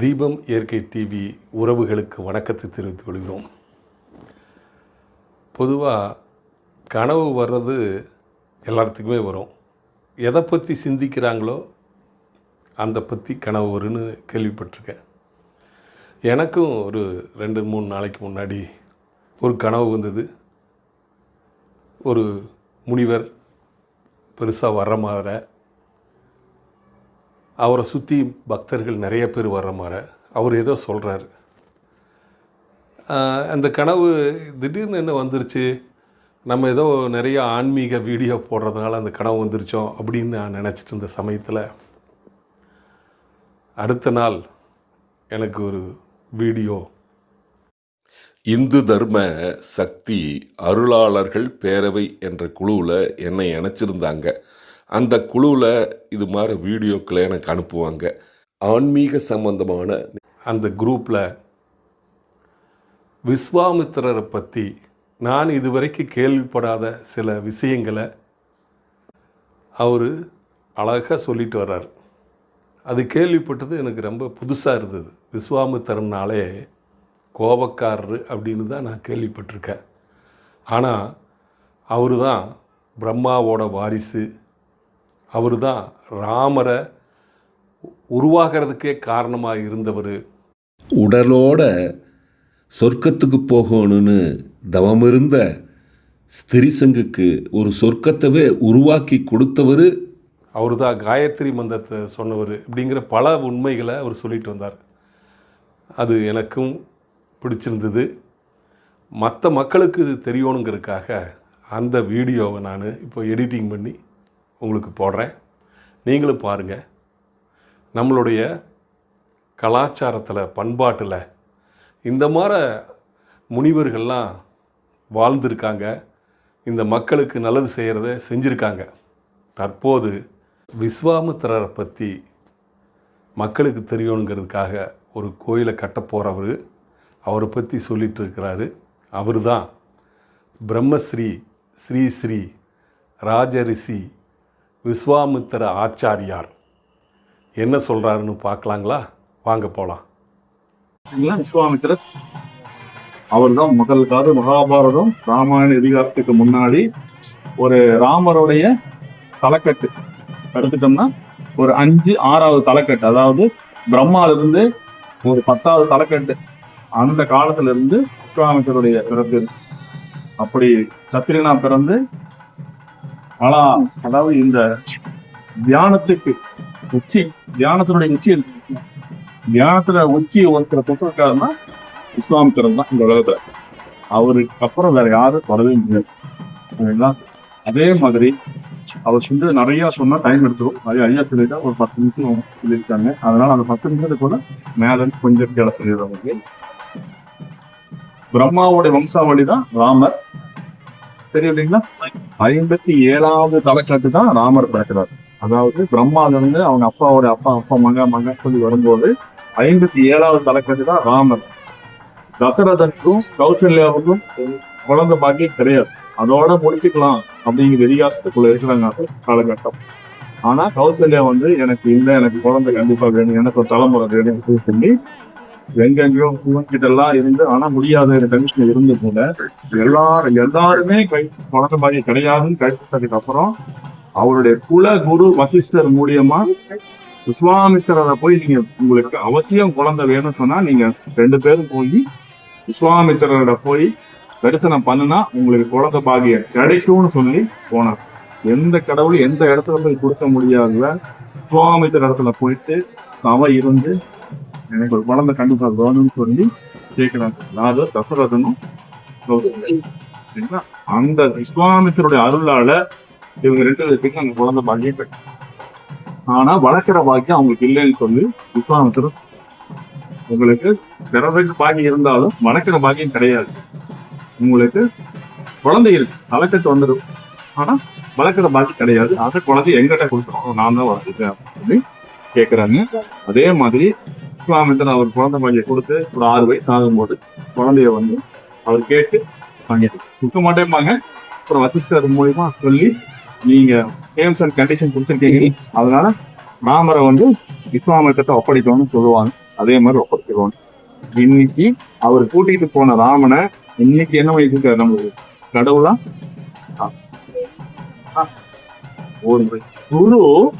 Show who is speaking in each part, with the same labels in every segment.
Speaker 1: தீபம் இயற்கை டிவி உறவுகளுக்கு வணக்கத்தை தெரிவித்துக் கொள்கிறோம். பொதுவாக கனவு வர்றது எல்லாத்துக்குமே வரும். எதை பற்றி சிந்திக்கிறாங்களோ அந்த பற்றி கனவு வரும்னு கேள்விப்பட்டிருக்கேன். எனக்கும் ஒரு ரெண்டு மூணு நாளைக்கு முன்னாடி ஒரு கனவு வந்தது. ஒரு முனிவர் பெருசாக வர்ற மாதிரி அவரை சுற்றி பக்தர்கள் நிறைய பேர் வர்ற மாதிரி அவர் ஏதோ சொல்கிறாரு அந்த கனவு திடீர்னு என்ன வந்துருச்சு? நம்ம ஏதோ நிறைய ஆன்மீக வீடியோ போடுறதுனால அந்த கனவு வந்துருச்சோம் அப்படின்னு நான் நினச்சிட்டு இருந்த சமயத்தில் அடுத்த நாள் எனக்கு ஒரு வீடியோ.
Speaker 2: இந்து தர்ம சக்தி அருளாளர்கள் பேரவை என்ற குழுவில் என்னை இணைச்சிருந்தாங்க. அந்த குழுவில் இது மாதிரி வீடியோக்களை எனக்கு அனுப்புவாங்க. ஆன்மீக சம்பந்தமான
Speaker 1: அந்த குரூப்பில் விஸ்வாமித்திரரை பற்றி நான் இதுவரைக்கும் கேள்விப்படாத சில விஷயங்களை அவர் அழகாக சொல்லிட்டு வர்றார். அது கேள்விப்பட்டது எனக்கு ரொம்ப புதுசாக இருந்தது. விஸ்வாமித்திரனாலே கோபக்காரர் அப்படின்னு தான் நான் கேள்விப்பட்டிருக்கேன். ஆனால் அவர் தான் பிரம்மாவோட வாரிசு அவர் தான் ராமரை உருவாகிறதுக்கே காரணமாக இருந்தவர்.
Speaker 2: உடலோட சொர்க்கத்துக்கு போகணும்னு தவமிருந்த ஸ்திரிசங்குக்கு ஒரு சொர்க்கத்தவே உருவாக்கி கொடுத்தவர்.
Speaker 1: அவர் தான் காயத்ரி மந்திரத்தை சொன்னவர் இப்படிங்கிற பல உண்மைகளை அவர் சொல்லிட்டு வந்தார். அது எனக்கும் பிடிச்சிருந்தது. மற்ற மக்களுக்கு இது தெரியணுங்கிறதுக்காக அந்த வீடியோவை நான் இப்போ எடிட்டிங் பண்ணி உங்களுக்கு போடுறேன். நீங்களும் பாருங்கள் நம்மளுடைய கலாச்சாரத்தில் பண்பாட்டில் இந்த மாதிரி முனிவர்கள்லாம் வாழ்ந்திருக்காங்க. இந்த மக்களுக்கு நல்லது செய்கிறத செஞ்சுருக்காங்க. தற்போது விஸ்வாமித்திரரை பற்றி மக்களுக்கு தெரியணுங்கிறதுக்காக ஒரு கோயிலை கட்ட போகிறவர் அவரை பற்றி சொல்லிகிட்டு இருக்கிறாரு அவர் தான் பிரம்மஸ்ரீ ஸ்ரீ ஸ்ரீ ராஜரிஷி விஸ்வாமித்திர ஆச்சாரியார். என்ன சொல்கிறாருன்னு பார்க்கலாங்களா? வாங்க போகலாம்
Speaker 3: விஸ்வாமித்திரர். அவர் தான் முதல் காது மகாபாரதம் ராமாயண இதிகாசத்துக்கு முன்னாடி ஒரு ராமருடைய தலைக்கட்டு. எடுத்துட்டோம்னா ஒரு அஞ்சு ஆறாவது தலைக்கட்டு. அதாவது பிரம்மாவிலிருந்து ஒரு பத்தாவது தலைக்கட்டு. அந்த காலத்துல இருந்து விஸ்வாமித்திரருடைய பிறப்பு. அப்படி சத்திரியனா பிறந்து ஆனா அதாவது இந்த தியானத்துக்கு உச்சி தியானத்தினுடைய உச்சி இருக்கு தியானத்துல உச்சி ஒருத்தர் கொடுத்துருக்காருன்னா விஸ்வாமித்திரன் தான் இந்த உலகத்துல. அவருக்கு அப்புறம் வேற யாரும் வரவே முடியாது. சரிங்களா? அதே மாதிரி அவர் வந்து நிறைய சொன்னா டைம் எடுத்துரும். நிறைய ஐயா சொல்லிட்டா ஒரு பத்து நிமிஷம் சொல்லியிருக்காங்க. அதனால அந்த பத்து நிமிஷத்துக்கு கூட மேல கொஞ்சம் கேட சொல்லிடுறாங்க. பிரம்மாவுடைய வம்சாவளி தான் ராமர். தெரியும் இல்லைங்களா ஐம்பத்தி ஏழாவது தலைக்கட்டு தான் ராமர் பிறக்கிறார். அதாவது பிரம்மால அவங்க அப்பாவோட அப்பா அப்பா மக மக சொல்லி வரும்போது ஐம்பத்தி ஏழாவது தலைக்கட்டு தான் ராமர். தசரதனுக்கும் கௌசல்யாவுக்கும் குழந்தை பாக்கி கிடையாது. அதோட முடிச்சுக்கலாம் அப்படிங்கிற இதிகாசத்துக்குள்ள இருக்கிறாங்க அது காலகட்டம். ஆனா கௌசல்யா வந்து எனக்கு இந்த எனக்கு குழந்தை கண்டிப்பா வேணும் எனக்கு ஒரு தலைமுறை வேணும் அப்படின்னு சொல்லி எங்கெங்கயோ இதெல்லாம் எல்லாம் இருந்து ஆனா முடியாத டென்ஷன் இருந்து போல எல்லாரும் எல்லாருமே கை குழந்தை மாதிரி கிடையாதுன்னு கைப்பற்றதுக்கு அப்புறம் அவருடைய குல குரு வசிஷ்டர் மூலியமா விஸ்வாமித்திரரை போய் நீங்க உங்களுக்கு அவசியம் குழந்தை வேணும்னு சொன்னா நீங்க ரெண்டு பேரும் போய் விஸ்வாமித்திரரோட போய் தரிசனம் பண்ணுனா உங்களுக்கு குழந்தை பாகியம் கிடைக்கும்னு சொல்லி போனார். எந்த கடவுளும் எந்த இடத்துல போய் கொடுக்க முடியாத விஸ்வாமித்திர இடத்துல போயிட்டு அவ இருந்து எனக்கு ஒரு குழந்தை கண்டிப்பா வேணும்னு சொல்லி கேட்கிறாங்க. அதாவது தசரதனும் அந்த விஸ்வாமித்தருடைய அருளால இவங்க ரெண்டு பேருக்கு அங்க குழந்தை பாக்கியம் கிடைக்கும் ஆனா வளர்க்கிற பாக்கியம் அவங்களுக்கு இல்லைன்னு சொல்லி விஸ்வாமித்தர் உங்களுக்கு பிறருக்கு பாக்கியம் இருந்தாலும் வளர்க்கிற பாக்கியம் கிடையாது. உங்களுக்கு குழந்தை இருக்கு. தலைக்கட்டு வந்துடும் ஆனா வளர்க்கிற பாக்கியம் கிடையாது. அந்த குழந்தை எங்கிட்ட கொடுத்துருவோம் நான் தான் வளர்த்துட்டேன் அப்படின்னு கேட்கிறாங்க அதே மாதிரி விஸ்வாமித்திரன் அவர் குழந்தை பையன் கொடுத்து ஒரு ஆறு வயசு ஆகும்போது குழந்தைய வந்து அவர் கேட்டு வாங்கிட்டு கொடுக்க மாட்டேம்பாங்க. அப்புறம் வசிஷ்டர் மூலியமா சொல்லி நீங்க டேர்ம்ஸ் அண்ட் கண்டிஷன் கொடுத்துருக்கீங்க. அதனால ராமரை வந்து விஸ்வாமித்திரத்தை ஒப்படைக்கணும்னு சொல்லுவாங்க. அதே மாதிரி ஒப்படைச்சிருவாங்க இன்னைக்கு அவர் கூட்டிட்டு போன ராமனை இன்னைக்கு என்ன வயசுக்கு நம்மளுக்கு? கடவுளா? ஆ. ஒரு குரு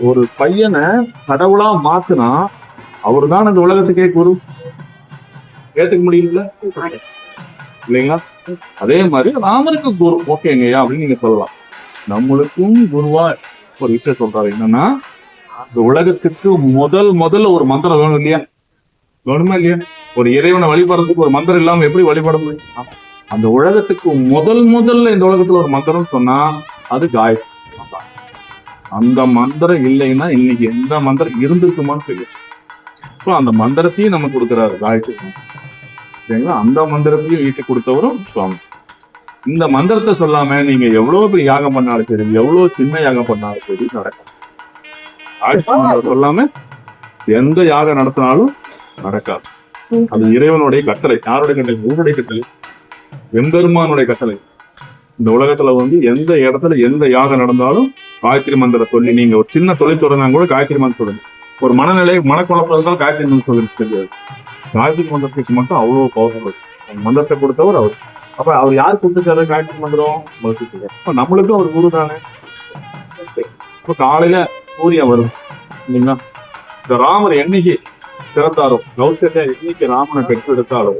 Speaker 3: ஒரு பையனை கடவுளா மாத்துனா அவர் தான் இந்த உலகத்துக்கே குரு. ஏத்துக்க முடியுங்களா? இல்லைங்களா? அதே மாதிரி ராமருக்கு குரு. ஓகேங்கய்யா அப்படின்னு நீங்க சொல்லலாம். நம்மளுக்கும் குருவா ஒரு விஷயம் சொல்றாரு. என்னன்னா இந்த உலகத்துக்கு முதல் முதல்ல ஒரு மந்திரம் வேணும் இல்லையா? வேணுமா இல்லையா? ஒரு இறைவனை வழிபடுறதுக்கு ஒரு மந்திரம் இல்லாம எப்படி வழிபட முடியும்? அந்த உலகத்துக்கு முதல் முதல்ல இந்த உலகத்துல ஒரு மந்திரம் சொன்னா அது காயத்ரி. அந்த மந்திரம் இல்லைன்னா இன்னைக்கு எந்த மந்திரம் இருந்திருக்குமான்னு தெரியும் ஸோ அந்த மந்திரத்தையும் நம்ம கொடுக்குறாரு காயத்ரி. சரிங்களா? அந்த மந்திரத்தையும் வீட்டுக்கு கொடுத்தவரும் சுவாமி. இந்த மந்திரத்தை சொல்லாம நீங்க எவ்வளவு பெரிய யாகம் பண்ணாலும் சரி எவ்வளவு சின்ன யாகம் பண்ணாலும் சரி நடக்கும் மந்திரம் சொல்லாம எந்த யாகம் நடத்தினாலும் நடக்காது. அது இறைவனுடைய கட்டளை. யாருடைய கட்டளை? உங்களுடைய கட்டளை. எம்பெருமானுடைய கட்டளை. இந்த உலகத்துல வந்து எந்த இடத்துல எந்த யாகம் நடந்தாலும் காயத்ரி மந்திர சொல்லி நீங்க ஒரு சின்ன தொழில் தொடங்கினா கூட காயத்ரி மந்திரம் சொல்லுங்க. ஒரு மனநிலை மனக்குழப்பம் இருந்தாலும் காயத்ரி மந்திரம் சொல்லுங்க. தெரியாது. காயத்ரி மந்திரத்துக்கு மட்டும் அவ்வளவு பவர் மந்திரத்தை கொடுத்தவர் அவர். அப்ப அவர் யார் கொடுத்துருக்காரு காயத்ரி மந்திரம்? அப்ப நம்மளுக்கும் அவர் குரு தானே. இப்ப காலையில சூரியன் வரும் இல்லைங்களா? இந்த ராமர் என்னைக்கு பிறந்தாரோ கௌசல்யா இன்னைக்கு ராமனை பெற்றெடுத்தாரோ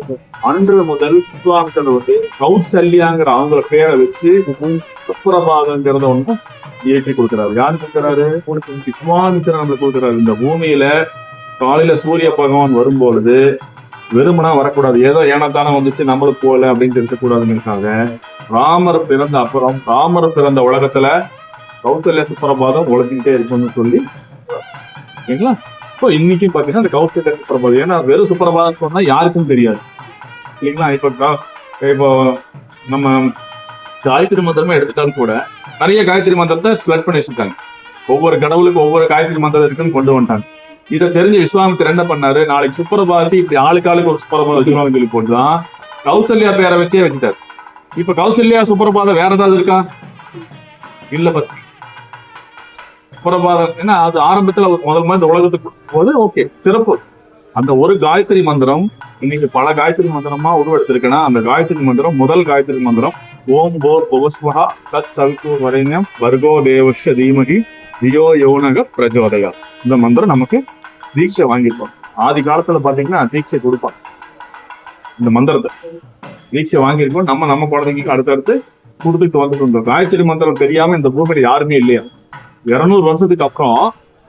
Speaker 3: அன்று முதல் விஸ்வாமித்தர் வந்து கௌசல்யாங்கிற அவங்கள பேரை வச்சு சுப்பிரபாதங்கிறத ஒண்ணு ஏற்றி கொடுக்கிறாரு. யாரு கொடுக்கிறாரு? விஸ்வாமித்திரர் நம்மளுக்கு கொடுக்கிறாரு. இந்த பூமியில காலையில சூரிய பகவான் வரும்பொழுது வெறுமனா வரக்கூடாது. ஏதோ ஏனத்தானே வந்துச்சு நம்மளுக்கு போகல அப்படின்னு இருக்காங்க ராமர் பிறந்த அப்புறம் ராமர் பிறந்த உலகத்துல கௌசல்ய சுப்பிரபாதம் உழைச்சிக்கிட்டே இருக்கும்னு சொல்லி ஓகேங்களா இப்போ இன்னைக்கும் பார்த்தீங்கன்னா அந்த கௌசல்ய சுப்பிரபாதம் ஏன்னா வெறும் சுப்பிரபாதம் சொன்னால் யாருக்கும் தெரியாது. இல்லைங்களா? இப்போ இப்போ நம்ம காயத்ரி மந்திரமே எடுத்துட்டாலும் கூட நிறைய காயத்ரி மந்திரத்தை ஸ்ப்ரெட் பண்ணி வச்சுருக்காங்க. ஒவ்வொரு கடவுளுக்கும் ஒவ்வொரு காயத்ரி மந்திரம் இருக்குன்னு கொண்டு வந்துட்டாங்க. இதை தெரிஞ்சு விஸ்வாமித்தர் என்ன பண்ணாரு? நாளைக்கு சுப்பிரபாதி இப்படி ஆளுக்கு ஆளுக்கு ஒரு சுப்பிரபாதம் வச்சுக்கணும்னு சொல்லி போட்டுதான் கௌசல்யா பேரை வச்சே வச்சுட்டார். இப்ப கௌசல்யா சுப்பிரபாதம் வேற ஏதாவது இருக்கா? இல்ல பத்தி சுப்பிரபாதம் ஏன்னா அது ஆரம்பத்தில் அவர் முதல் மாதிரி இந்த உலகத்துக்கு போது ஓகே சிறப்பு. அந்த ஒரு காயத்ரி மந்திரம் இன்னைக்கு பல காயத்ரி மந்திரமா உருவெடுத்திருக்குன்னா அந்த காயத்ரி மந்திரம் முதல் காயத்ரி மந்திரம். ஓம் போர் புவஸ்வஹா தத் சவித்து வரைஞம் வர்கோ தேவஸ்ய தீமகி தியோ யோனக பிரஜோதயா. இந்த மந்திரம் நமக்கு தீட்சை வாங்கியிருப்போம் ஆதி காலத்துல பாத்தீங்கன்னா தீட்சை கொடுப்பாங்க இந்த மந்திரத்தை தீட்சை வாங்கியிருக்கோம். நம்ம நம்ம குழந்தைங்களுக்கு அடுத்தடுத்து கொடுத்துட்டு வந்துட்டு இருந்தோம் காயத்ரி மந்திரம் தெரியாம இந்த பூமியில யாருமே இல்லையா? இருநூறு வருஷத்துக்கு அப்புறம்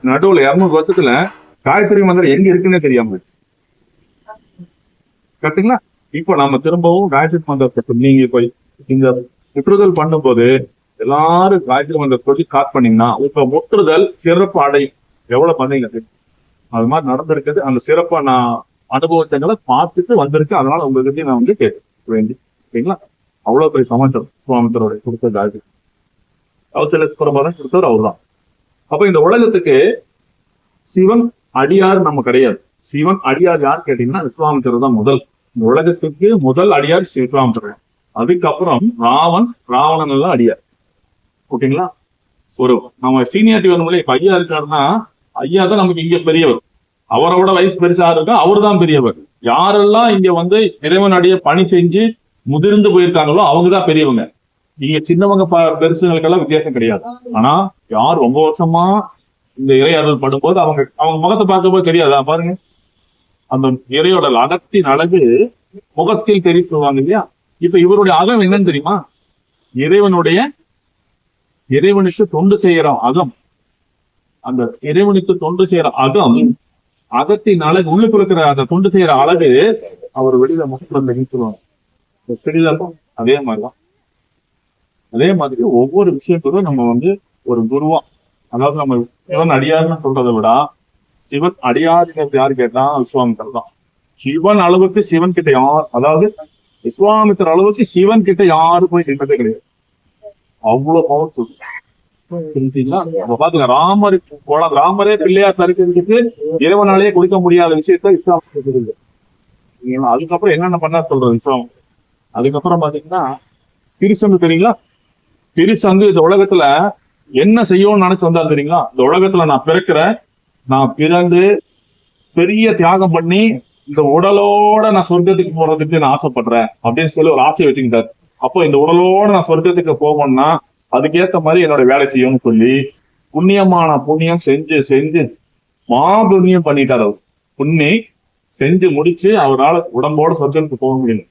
Speaker 3: நடுவுல இருநூறு வருஷத்துல காயத்ரி மந்திரம் எங்க இருக்குன்னே தெரியாம கரெக்டுங்களா கரெக்ட்டுங்களா? இப்போ நம்ம திரும்பவும் காயத்ரி மந்திரத்தை நீங்க போய் இந்த முற்றுதல் பண்ணும்போது எல்லாரும் காயத்ரி மந்திரம் சொல்லி ஸ்டார்ட் பண்ணீங்கன்னா இப்ப முற்றுதல் சிறப்பு அடையும் எவ்வளவு பண்ணீங்க அது மாதிரி நடந்திருக்குது. அந்த சிறப்பை நான் அனுபவிச்சங்களை பார்த்துட்டு வந்திருக்கு அதனால உங்ககிட்ட நான் வந்து கேட்க வேண்டி ஓகேங்களா அவ்வளவு பெரிய சமாச்சாரம் சுவாமித்தரோட கொடுத்த காயத்ரி கௌசல்ய சுப்பிரபாதம் கொடுத்தவர் அவர்தான். அப்ப இந்த உலகத்துக்கு சிவன் அடியார் நம்ம கிடையாது. சிவன் அடியார் யார் கேட்டீங்கன்னா விஸ்வாமித்திரர் தான் முதல். இந்த உலகத்துக்கு முதல் அடியார் விஸ்வாமித்திரர். அதுக்கப்புறம் ராவன் ராவணன் எல்லாம் அடியார். ஓகேங்களா? ஒரு நம்ம சீனியாரிட்டி வரணும்ல இப்ப ஐயா இருக்காருன்னா ஐயா தான் நமக்கு இங்க பெரியவர். அவரோட வயசு பெருசா இருக்கா? அவர் தான் பெரியவர். யாரெல்லாம் இங்க வந்து இறைவன் பணி செஞ்சு முதிர்ந்து போயிருக்காங்களோ அவங்க தான் பெரியவங்க. நீங்க சின்னவங்க ப- பெருசுங்களுக்கெல்லாம் வித்தியாசம் கிடையாது. ஆனா யார் ரொம்ப வருஷமா இந்த இறையாடல் படும்போது அவங்க அவங்க முகத்தை பார்க்கும்போது தெரியாதா? பாருங்க. அந்த இறையோட அகத்தின் அழகு முகத்தில் தெரிவித்துவாங்க இல்லையா? இப்ப இவருடைய அகம் என்னன்னு தெரியுமா? இறைவனுடைய இறைவனுக்கு தொண்டு செய்யற அகம். அந்த இறைவனுக்கு தொண்டு செய்யற அகம் அகத்தின் அழகு உள்ளுக்கு இருக்கிற அந்த தொண்டு செய்யற அழகு அவர் வெளியில முகத்துல நீச்சுவாங்க தெரியுதா அதே மாதிரிதான். அதே மாதிரி ஒவ்வொரு விஷயத்துக்கும் நம்ம வந்து ஒரு குருவா அதாவது நம்ம சிவன் அடியார்னு சொல்றதை விட சிவன் அடியாருங்கிறது யாரு கேட்டா விஸ்வாமித்தர் தான். சிவன் அளவுக்கு சிவன் கிட்ட யார் அதாவது விஸ்வாமித்தர் அளவுக்கு சிவன் கிட்ட யாரும் போய் நின்றதே கிடையாது. அவ்வளவு பவர் புரிஞ்சுங்களா பாத்துங்க ராமர் குழ- ராமரே பிள்ளையார் தருக்கிறதுக்கு இறைவனாலேயே கொடுக்க முடியாத விஷயத்த இஸ்லாம் அதுக்கப்புறம் என்னென்ன பண்ணா சொல்றது விஸ்வாமி அதுக்கப்புறம் பாத்தீங்கன்னா திருசங்கு தெரியுங்களா? திருசங்கு இந்த உலகத்துல என்ன செய்யணும்னு நினைச்சு வந்தாரு தெரியுங்களா? இந்த உலகத்துல நான் பிறக்கிறேன் நான் பிறந்து பெரிய தியாகம் பண்ணி இந்த உடலோட நான் சொர்க்கத்துக்கு போறதுக்கு நான் ஆசைப்படுறேன் அப்படின்னு சொல்லி ஒரு ஆசையை வச்சுக்கிட்டாரு. அப்போ இந்த உடலோட நான் சொர்க்கத்துக்கு போகணும்னா அதுக்கேத்த மாதிரி என்னோட வேலை செய்யணும்னு சொல்லி புண்ணியமான புண்ணியம் செஞ்சு செஞ்சு மாபுண்ணியம் பண்ணிட்டார் அவர். புண்ணி செஞ்சு முடிச்சு அவரால் உடம்போட சொர்க்கத்துக்கு போக முடியல.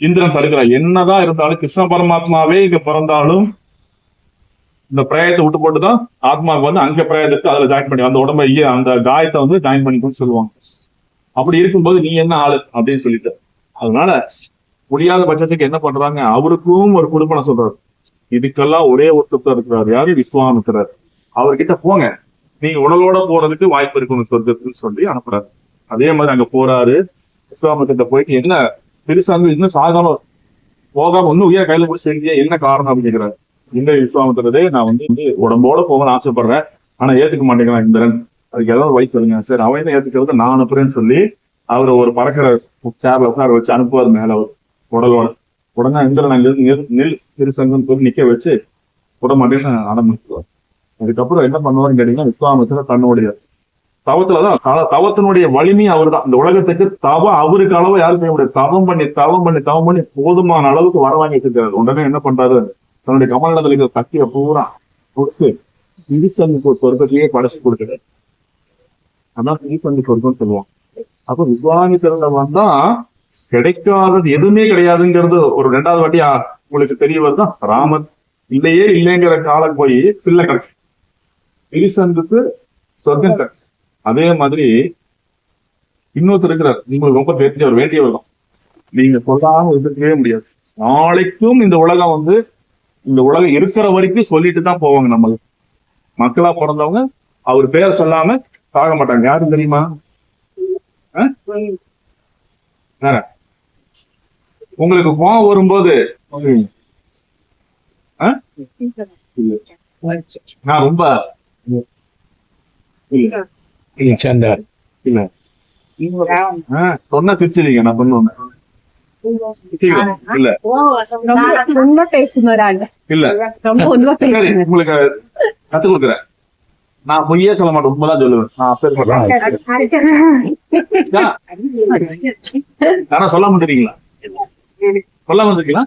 Speaker 3: இந்திரன் தடுக்கிறார். என்னதான் இருந்தாலும் கிருஷ்ண பரமாத்மாவே இங்க பிறந்தாலும் இந்த பிரயத்தை விட்டு போட்டு தான் ஆத்மாவுக்கு வந்து அங்க பிரயத்துக்கு அதுல ஜாயின் பண்ணி அந்த உடம்பை அந்த காயத்தை வந்து ஜாயின் பண்ணிக்கணும்னு சொல்லுவாங்க. அப்படி இருக்கும்போது நீ என்ன ஆளு? அப்படின்னு சொல்லிட்டு. அதனால முடியாத பட்சத்துக்கு என்ன பண்றாங்க? அவருக்கும் ஒரு குடும்பம் சொல்றாரு. இதுக்கெல்லாம் ஒரே ஒருத்தர் இருக்கிறார். யாரு? விஸ்வாமித்திரர். அவர்கிட்ட போங்க. நீங்க உடலோட போறதுக்கு வாய்ப்பு இருக்கணும் சொல்றதுன்னு சொல்லி அனுப்புறாரு. அதே மாதிரி அங்க போறாரு. விஸ்வாமித்திர போயிட்டு என்ன பெருசாங்க இன்னும் சாகாம போகாம இன்னும் உயர கையில போய் செஞ்சே என்ன காரணம் அப்படின்னு கேக்குறாரு இந்த விஸ்வாமித்திரதே நான் வந்து வந்து உடம்போட போகணும்னு ஆசைப்படுறேன். ஆனா ஏத்துக்க மாட்டேங்கிறான் இந்திரன். அதுக்கு ஏதாவது வழி சொல்லுங்க. சரி அவன் என்ன ஏத்துக்கிறது நான் அனுப்புறேன்னு சொல்லி அவரை ஒரு பறக்கிற சேர்ல உட்கார வச்சு அனுப்புவார் மேல அவர் உடலோட. உடனே இந்திரன் அங்க இருந்து நிறு- சிறுசங்கம் போய் நிக்க வச்சு விட மாட்டேன்னு ஆரம்பிச்சுவார் அதுக்கப்புறம் என்ன பண்ணுவாருன்னு கேட்டீங்கன்னா விஸ்வாமித்திரர் தன்னுடைய தவத்துலதான் ஆனா தவத்தினுடைய வலிமை அவர் தான் இந்த உலகத்துக்கு தவம் அவருக்கு அளவு யாரும் செய்ய முடியாது. தவம் பண்ணி தவம் பண்ணி தவம் பண்ணி போதுமான அளவுக்கு வர வாங்கி வச்சிருக்காரு உடனே என்ன பண்றாரு? தன்னுடைய கமலத்தில் இருக்கிற சக்தியை பூரா கொடுத்து திருசங்கு சொர்க்கத்தையே படைச்சு கொடுக்குறாரு. அதான் திருசங்கு சொர்க்கம் சொல்லுவாங்க அப்ப விஸ்வாமித்திரன் வந்தா கிடைக்காதது எதுவுமே கிடையாதுங்கிறது ஒரு ரெண்டாவது வாட்டி உங்களுக்கு தெரிய வருதான் ராமன் இல்லையே இல்லைங்கிற காலம் போய் பிள்ளை கிடைச்சு திருசந்துக்கு சொர்க்கம் கிடைச்சு அதே மாதிரி இன்னொருத்தர் இருக்கிறார். உங்களுக்கு ரொம்ப தெரிஞ்சவர் வேண்டியவர் தான். நீங்க சொல்லாம இருக்கவே முடியாது. நாளைக்கும் இந்த உலகம் வந்து இந்த உலகம் இருக்கிற வரைக்கும் சொல்லிட்டு தான் போவாங்க நம்ம மக்களா பிறந்தவங்க அவர் பேர் சொல்லாம சாக மாட்டாங்க. யாரும் தெரியுமா? உங்களுக்கு கோவம் வரும்போது. நான் ரொம்ப இல்ல சொன்னா நான் பண்ணுவேன் இல்ல.
Speaker 4: ரொம்ப பேசுனாரு
Speaker 3: உங்களுக்கு கத்து கொடுக்குறேன். நான் பொய்யே சொல்ல மாட்டேன் உண்மைதான் சொல்லுவேன். நான் யாரா சொல்லாம வந்துட்டீங்களா சொல்லாம வந்துருக்கீங்களா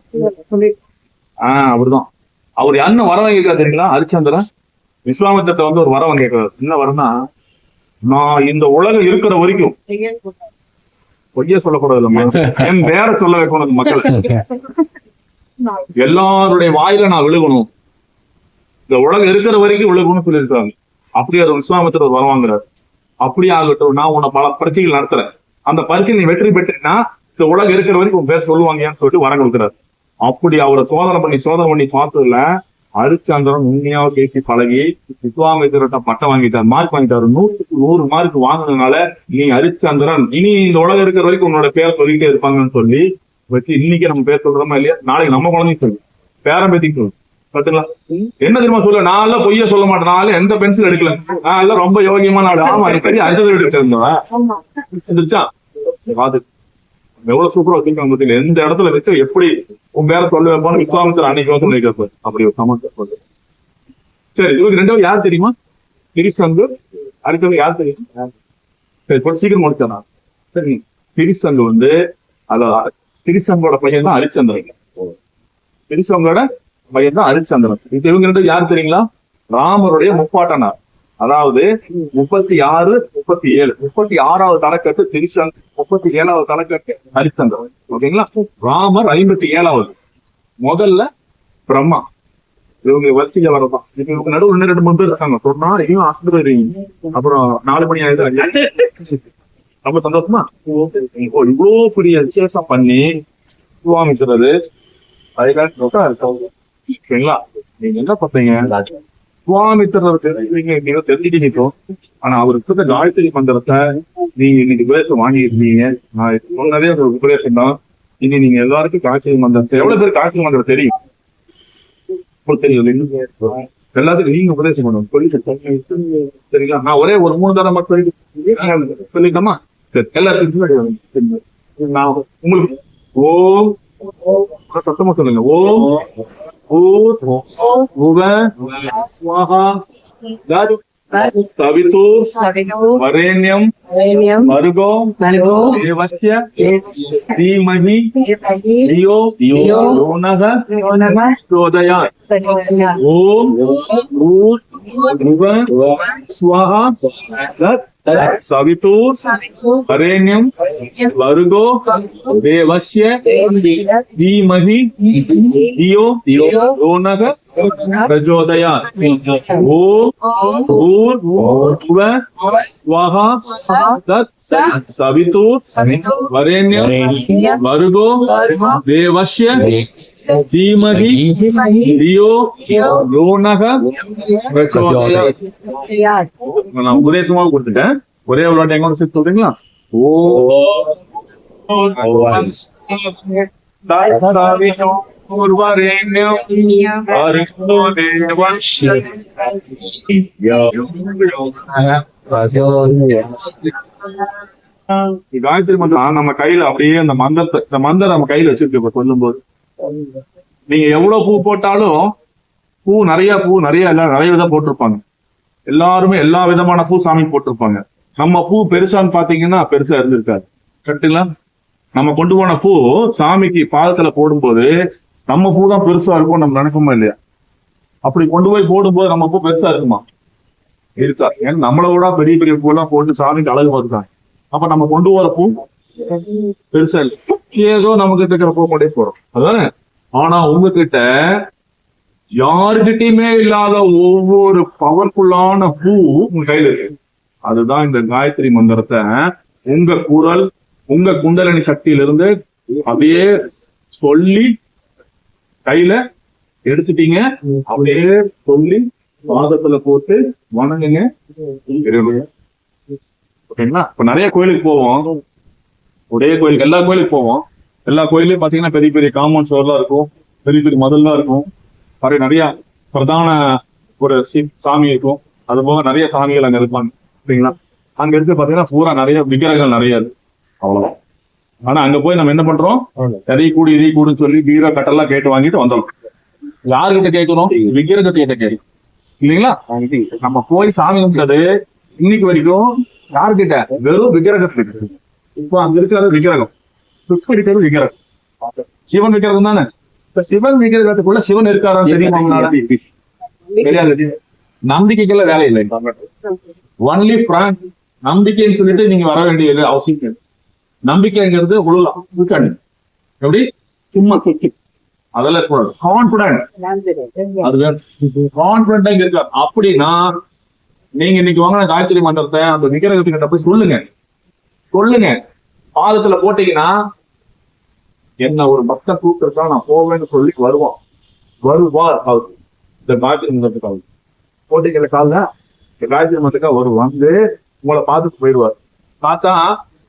Speaker 3: ஆஹ் அவர்தான் அவர் என்ன வரம் கேட்கிறார் தெரியுங்களா? ஹரிச்சந்திரன்? விஸ்வாமித்திரத்தை வந்து ஒரு வரம் கேட்கிறார். என்ன வரம்னா நான் இந்த உலகம் இருக்கிற வரைக்கும் பொய்யே சொல்லக்கூடாது என் பேர சொல்ல வைக்கணும் மக்கள். எல்லாருடைய வாயில நான் விழுகணும். இந்த உலகம் இருக்கிற வரைக்கும் விழுகணும்னு சொல்லியிருக்காங்க. அப்படி ஒரு விஸ்வாமித்திரர் ஒரு வரம் வாங்குறாரு அப்படி ஆகட்டும் நான் உன்னை பல பரீட்சைகள் நடத்துறேன். அந்த பரீட்சையில் நீ வெற்றி பெற்றீங்கன்னா இந்த உலகம் இருக்கிற வரைக்கும் உன் பேர் சொல்லுவாங்கன்னு சொல்லிட்டு வரம் கொடுக்குறாரு. அப்படி அவரை சோதனை பண்ணி சோதனை பண்ணி பார்த்ததுல ஹரிச்சந்திரன் உண்மையாக பேசி பழகி விஸ்வாமித்திரட்ட பட்டம் வாங்கிட்டார். மார்க் வாங்கிட்டாரு. நூற்றுக்கு நூறு மார்க் வாங்கினதுனால நீ ஹரிச்சந்திரன் இனி இந்த உலகம் இருக்கிற வரைக்கும் உன்னோட பேர் சொல்லிட்டே இருப்பாங்கன்னு சொல்லி வச்சு இன்னைக்கு நம்ம பேர் சொல்றோமா இல்லையா? நாளைக்கு நம்ம குழந்தைக்கு சொல்லு. பேரம் பேத்திக்கு சொல்லு. பாத்தீங்களா? என்ன தெரியுமா சொல்ல? நான் எல்லாம் பொய்ய சொல்ல மாட்டேன். நான் எந்த பென்சில் எடுக்கல. நான் எல்லாம் ரொம்ப யோகியமான ஆமா பெரிய அஞ்சல் எடுத்து இருந்தவன் எவ்வளவு சூப்பரா வச்சிருக்காங்க பார்த்தீங்களா எந்த இடத்துல வச்சு எப்படி உன் பேர சொல்ல வைப்பாங்க விஸ்வாமித்திர அன்னைக்கு வந்து நினைக்கிறப்ப அப்படி ஒரு சமத்தை சரி இவருக்கு ரெண்டாவது யார் தெரியுமா? திரிசங்கு. அடுத்தவங்க யார் தெரியுமா? சரி கொஞ்சம் சீக்கிரம் முடிச்சேன் சரி திரிசங்கு வந்து அதாவது திரிசங்கோட பையன் தான் ஹரிச்சந்திரன் திரிசங்கோட பையன் தான் ஹரிச்சந்திரன் இது இவங்க ரெண்டு யார் தெரியுங்களா? ராமருடைய முப்பாட்டனார். அதாவது முப்பத்தி ஆறு முப்பத்தி ஏழு. முப்பத்தி ஆறாவது தலைக்கட்டு திரிசங் முப்பத்தி ஏழாவது தலைக்கட்டு ஹரிச்சந்திரன் ஓகேங்களா? ராமர் ஐம்பத்தி ஏழாவது. முதல்ல பிரம்மா. இவங்க வரிசையில வரதான் இப்ப இவங்க நடுவில் இன்னும் ரெண்டு மூணு பேர் இருக்காங்க. சொன்னா இதையும் ஆஸ்பத்திரி அப்புறம் நாலு மணி ஆயிடுது. ரொம்ப சந்தோஷமா? ஓ இவ்வளவு பெரிய விசேஷம் பண்ணி சுவாமிக்கிறது. அதுக்காக ஓகேங்களா? நீங்க என்ன பண்றீங்க சுவாமித்திரர் தெரிஞ்சுங்க நீங்க தெரிஞ்சுக்கிட்டோம் ஆனா அவர் இருக்கிற காயத்ரி மந்திரத்தை நீங்க இன்னைக்கு உபதேசம் வாங்கியிருந்தீங்க நான் சொன்னதே ஒரு உபதேசம் தான். இனி நீங்க எல்லாருக்கும் காய்ச்சல் மந்திரத்தை எவ்வளவு பேர் காய்ச்சல் மந்திரம் தெரியும்? தெரியும் எல்லாத்துக்கும் நீங்க உபதேசம் பண்ணுவோம் சொல்லி சரிங்களா? நான் ஒரே ஒரு மூணு தரம் மட்டும் சொல்லிட்டோமா? சரி எல்லாத்துக்கும் நான் உங்களுக்கு ஓ சத்தமா சொல்லுங்க. ஓ भूत भुवन स्वाहा गज
Speaker 4: सवितु
Speaker 3: वरेण्यम
Speaker 4: मरुगो
Speaker 3: देवस्य धीमहि धियो यो नः चोदयात्
Speaker 4: ॐ
Speaker 3: भूत भुवन स्वाहा गत् सवितुर
Speaker 4: सवितो
Speaker 3: वरेण्यम भर्गो देवस्य धीमहि धियो यो नः பிரஜோதயாத் ஓம் ஊர் உவ ஸ்வாஹா தத் சவிது வரேண்ய வருகோ தேவஸ்ய தீமஹி தியோ ரோணக
Speaker 4: பிரச்சோதயாத்
Speaker 3: நான் உபதேசமாக கொடுத்துட்டேன். ஒரே ஒரு எங்க சொல்றீங்களா? ஓ காயத்ரி மந்திரம் நம்ம கையில அப்படியே அந்த மந்திரத்தை இந்த மந்திரம் நம்ம கையில வச்சிருக்கு இப்ப சொல்லும்போது நீங்க எவ்வளவு பூ போட்டாலும் பூ நிறைய பூ நிறைய எல்லாம் நிறைய விதம் போட்டிருப்பாங்க எல்லாருமே எல்லா விதமான பூ சாமி போட்டிருப்பாங்க நம்ம பூ பெருசான்னு பாத்தீங்கன்னா பெருசா இருந்திருக்காது கரெக்டுங்களா நம்ம கொண்டு போன பூ சாமிக்கு பாதத்துல போடும்போது நம்ம பூ தான் பெருசா இருக்கும் நம்ம நினைப்போமா இல்லையா? அப்படி கொண்டு போய் போடும்போது நம்ம பூ பெருசா இருக்குமா? இருக்கா. ஏன்னா நம்மளை விட பெரிய பெரிய பூ எல்லாம் போட்டு சாமிக்கு அழகு பார்த்துட்டாங்க அப்ப நம்ம கொண்டு போற பூ பெருசா இல்லை. ஏதோ நமக்கு இருக்கிற பூ கொண்டே போறோம் அதானே? ஆனா உங்ககிட்ட யாருகிட்டயுமே இல்லாத ஒவ்வொரு பவர்ஃபுல்லான பூ உங்க கையில இருக்கு. அதுதான் இந்த காயத்ரி மந்திரத்தை உங்க குரல் உங்க குண்டலினி சக்தியிலிருந்து அப்படியே சொல்லி கையில எடுத்துட்டீங்க. அப்படியே சொல்லி பாதத்துல போட்டு வணங்குங்க. ஓகேங்களா? இப்ப நிறைய கோயிலுக்கு போவோம். ஒரே கோயிலுக்கு எல்லா கோயிலுக்கு போவோம். எல்லா கோயிலையும் பாத்தீங்கன்னா பெரிய பெரிய காம்பவுண்ட் சுவர்லாம் இருக்கும். பெரிய பெரிய மதில்லாம் இருக்கும். நிறைய நிறைய பிரதான ஒரு சி- சாமி இருக்கும். அது போக நிறைய சாமிகள் அங்க இருப்பாங்க. சரிங்களா? அங்க இருக்கு பாத்தீங்கன்னா பூரா நிறைய விக்கிரகங்கள் நிறைய இருக்கு. அவ்வளவுதான். ஆனா அங்க போய் நம்ம என்ன பண்றோம்? எதை கூடி இதை கூடுன்னு சொல்லி பீரோ கட்டெல்லாம் கேட்டு வாங்கிட்டு வந்துடும் யாருகிட்ட கேட்கணும்? விக்கிரகத்தை கிட்ட கேட்கணும் இல்லைங்களா? நம்ம போய் சாமி கும்பிட்டது இன்னைக்கு வரைக்கும் யாருக்கிட்ட வெறும் விக்கிரகத்துக்கு இப்போ அங்க இருக்கிறது விக்கிரகம். சுத்தி இருக்கிறது விக்கிரகம். சிவன் விக்கிரகம் தானே? இப்ப சிவன் விக்கிரகத்துக்குள்ள சிவன் இருக்காரான்னு தெரியுமா? தெரியாது. நம்பிக்கைக்குள்ள வேலை இல்லை ஒன்லி பிராங்க் நம்பிக்கைன்னு சொல்லிட்டு நீங்க வர வேண்டியது அவசியம் இல்லை. நம்பிக்கைங்கிறது உழலாம் இருக்காது எப்படி? சும்மா அதெல்லாம் கூடாது கான்பிடன்ட் அது கான்பிடண்டா இங்க இருக்கா? அப்படின்னா நீங்க இன்னைக்கு வாங்கின காய்ச்சலி மந்திரத்தை அந்த விக்கிரகத்துக்கிட்ட போய் சொல்லுங்க. சொல்லுங்க. பாதத்துல போட்டீங்கன்னா என்ன ஒரு பக்த கூப்பிட்டு நான் போவேன்னு சொல்லி வருவான். வருவார் அவர். இந்த காயத்ரி மந்திரத்துக்காக போட்டிக்கல கால இந்த காயத்ரி மந்திரத்துக்காக அவர் வந்து உங்களை பார்த்துட்டு போயிடுவார். பார்த்தா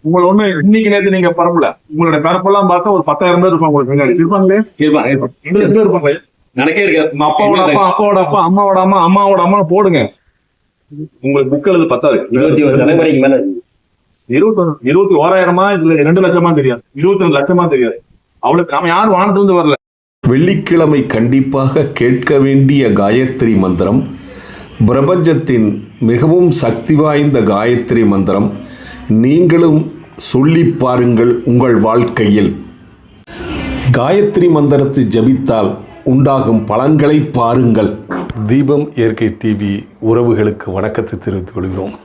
Speaker 3: உங்களை ஒண்ணு இன்னைக்கு நேத்து நீங்க பரப்பல. உங்களோட பரப்பெல்லாம் பார்த்தா ஒரு பத்தாயிரம் பேர் இருப்பாங்க உங்களுக்கு பின்னாடி. இருப்பாங்களே? இருபது பேர் இருப்பாங்களே
Speaker 5: எனக்கே இருக்கு
Speaker 3: அப்பாவோட அப்பா அப்பாவோட அப்பா அம்மாவோட அம்மா அம்மாவோட அம்மா போடுங்க. உங்களுக்கு புக் எழுது பத்தாது.
Speaker 5: இருபத்தி ஒரு தலைமுறைக்கு மேல.
Speaker 3: இருபத்தி இருபத்தி ஓராயிரமா இதுல ரெண்டு லட்சமா தெரியாது. இருபத்தி ரெண்டு லட்சமா தெரியாது. அவளுக்கு நாம யாரும் வானத்துல இருந்து வரல.
Speaker 2: வெள்ளிக்கிழமை கண்டிப்பாக கேட்க வேண்டிய காயத்ரி மந்திரம் பிரபஞ்சத்தின் மிகவும் சக்தி வாய்ந்த காயத்ரி மந்திரம் நீங்களும் சொல்லிப் பாருங்கள் உங்கள் வாழ்க்கையில். காயத்ரி மந்திரத்தை ஜபித்தால் உண்டாகும் பலன்களை பாருங்கள்.
Speaker 1: தீபம் இயற்கை டிவி உறவுகளுக்கு வணக்கத்தை தெரிவித்துக் கொள்கிறோம்.